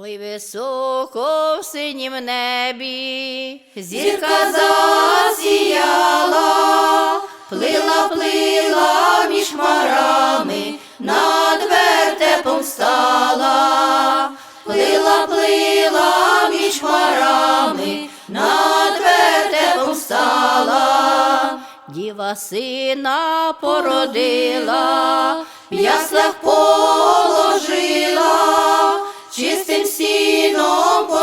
Ой, високо в синім небі, зірка засіяла, плила, плила між хмарами, над вертепом стала, плила, плила між хмарами, над вертепом стала, діва сина породила, в яслах положила,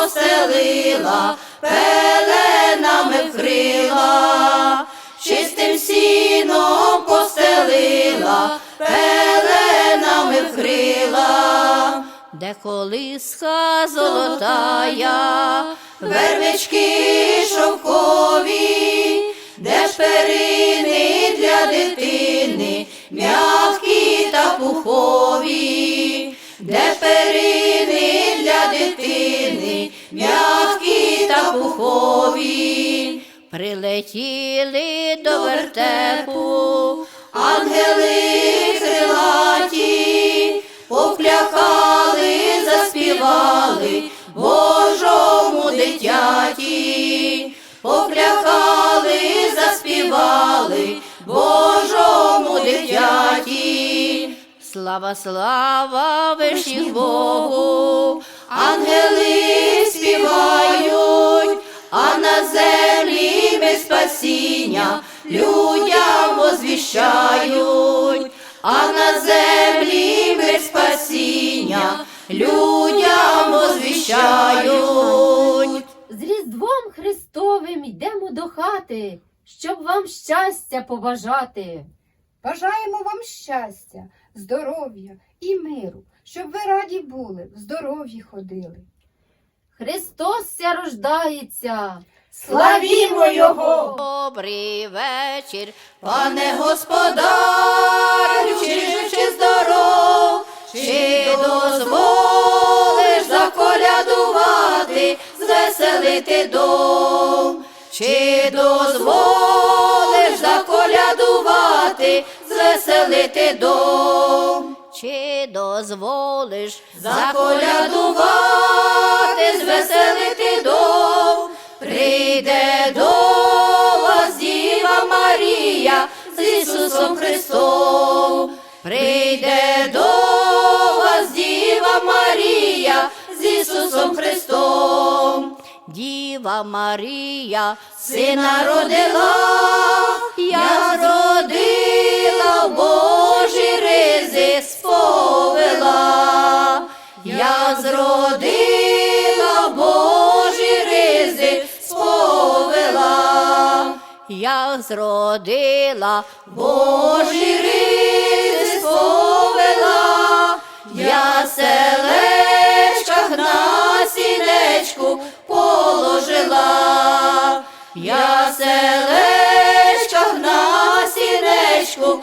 постелила, пеленами вкрила, чистим сіном постелила, пеленами вкрила, де колиска золотая, вервички шовкові, де ж перини для дитини, м'які та пухові, м'які та пухові, прилетіли до вертепу, ангели крилаті, поплякали, заспівали Божому дитяті, поплякали, заспівали Божому дитяті. Слава, слава вишніх Богу, ангели спасіння людям возвіщають, а на землі без спасіння людям возвіщають. З Різдвом Христовим йдемо до хати, щоб вам щастя побажати. Бажаємо вам щастя, здоров'я і миру, щоб ви раді були, в здоров'ї ходили. Христос ся рождається. Славімо Його! Добрий вечір, пане господарю, чи чи здоров, чи дозволиш заколядувати, звеселити дом, чи дозволиш заколядувати, звеселити дом, чи дозволиш заколядувати, звеселити дом. Прийде до вас Діва Марія з Ісусом Христом. Прийде до вас Діва Марія з Ісусом Христом. Діва Марія сина родила, я зродила в Зродила Божі ризи сповела. Я селечках на сінечку положила. Я селечках на сінечку.